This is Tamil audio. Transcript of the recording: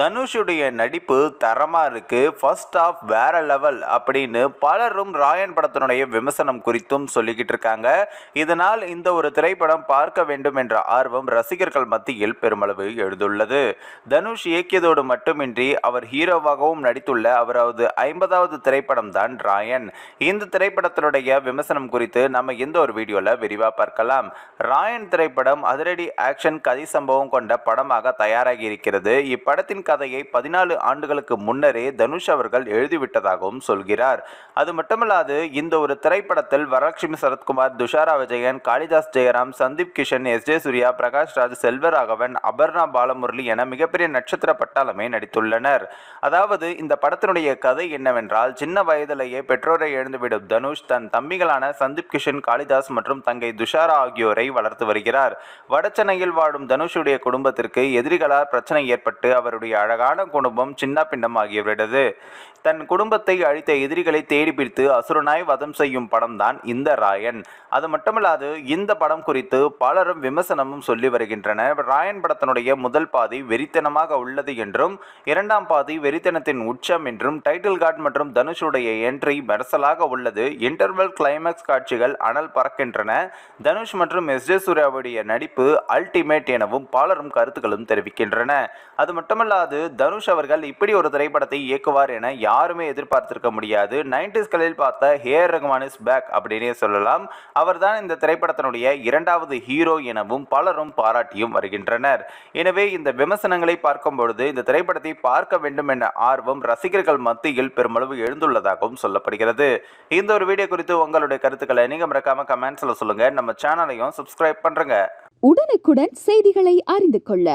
தனுஷுடைய நடிப்பு தரமாக இருக்குது ஃபர்ஸ்ட் ஆஃப் வேற லெவல் அப்படின்னு பலரும் ராயன் படத்தினுடைய விமர்சனம் குறித்தும் சொல்லிக்கிட்டு இருக்காங்க. இதனால் இந்த ஒரு திரைப்படம் பார்க்க வேண்டும் என்ற ஆர்வம் ரசிகர்கள் மத்தியில் பெருமளவு எழுந்துள்ளது. தனுஷ் இயக்கியதோடு மட்டுமின்றி அவர் ஹீரோவாகவும் நடித்துள்ள அவரது ஐம்பதாவது திரைப்படம் தான் ராயன். இந்த திரைப்படத்தினுடைய விமர்சனம் குறித்து நம்ம இந்த ஒரு வீடியோவில் விரிவாக பார்க்கலாம். ராயன் திரைப்படம் அதிரடி ஆக்ஷன் கதை சம்பவம் கொண்ட படமாக தயாராகி இருக்கிறது. இப்படத்தின் கதையை பதினாலு ஆண்டுகளுக்கு முன்னரே தனுஷ் அவர்கள் எழுதிவிட்டதாகவும் சொல்கிறார். அது மட்டுமல்லாது இந்த ஒரு திரைப்படத்தில் வரலட்சுமி சரத்குமார் துஷாரா விஜயன் காளிதாஸ் ஜெயராம் சந்தீப் கிஷன் எஸ் ஜே சூர்யா பிரகாஷ் ராஜ் செல்வராகவன் அபர்ணா பாலமுரளி என மிகப்பெரிய நட்சத்திர பட்டாளமே நடித்துள்ளனர். அதாவது இந்த படத்தினுடைய கதை என்னவென்றால் சின்ன வயதிலேயே பெற்றோரை இழந்துவிடும் தனுஷ் தன் தம்பிகளான சந்தீப் கிஷன் காளிதாஸ் மற்றும் தங்கை துஷாரா ஆகியோரை வளர்த்து வருகிறார். வடசென்னையில் வாழும் தனுஷுடைய குடும்பத்திற்கு எதிரிகளால் பிரச்சனை ஏற்பட்டு அவருடைய அழகான குடும்பம் சின்ன பின்னம் ஆகிவிட்டது தன் குடும்பத்தை அழித்த எதிரிகளை தேடி பிடித்து அசுரனாய் வதம் செய்யும் படம் தான் இந்த ராயன். அது மட்டுமல்லாது இந்த படம் குறித்து பலரும் விமர்சனமும் சொல்லி வருகின்றனர் ராயன் படத்தினுடைய முதல் பாதி வெறித்தனமாக உள்ளது என்றும் இரண்டாம் பாதி வெறித்தனத்தின் உச்சம் என்றும் டைட்டில் கார்டு மற்றும் தனுஷுடைய என்ட்ரி மெர்சலாக உள்ளது. இன்டர்வல் கிளைமேக்ஸ் காட்சிகள் அனல் பறக்கின்றன. தனுஷ் மற்றும் எஸ் ஜே சூர்யாவுடைய நடிப்பு அல்டிமேட் எனவும் பலரும் கருத்துக்களும் தெரிவிக்கின்றன. அது மட்டுமல்லாது தனுஷ் அவர்கள் இப்படி ஒரு திரைப்படத்தை இயக்குவார் என யாருமே எதிர்பார்த்திருக்க முடியாது. நைன்டிஸ்களில் பார்த்த ஹேர் ரகுமான் இஸ் பேக் அப்படின்னே சொல்லலாம். அவர்தான் இந்த திரைப்படத்தினுடைய இரண்டாவது ஹீரோ எனவும் பலரும் பாராட்டியும் வருகின்றனர். எனவே இந்த விமர்சனங்களை பார்க்கும் பொழுது இந்த திரைப்படத்தை பார்க்க வேண்டும் என்ற ஆர்வம் ரசிகர்கள் மத்தியில் பெருமளவு எழுந்துள்ளதாகவும் சொல்லப்படுகிறது. இந்த ஒரு வீடியோ குறித்து உங்களுடைய கருத்துக்களை நீங்க மறக்காம கமெண்ட்ஸ்ல சொல்லுங்க. நம்ம சேனலையும் சப்ஸ்கிரைப் பண்றங்க. உடனுக்குடன் செய்திகளை அறிந்து கொள்ள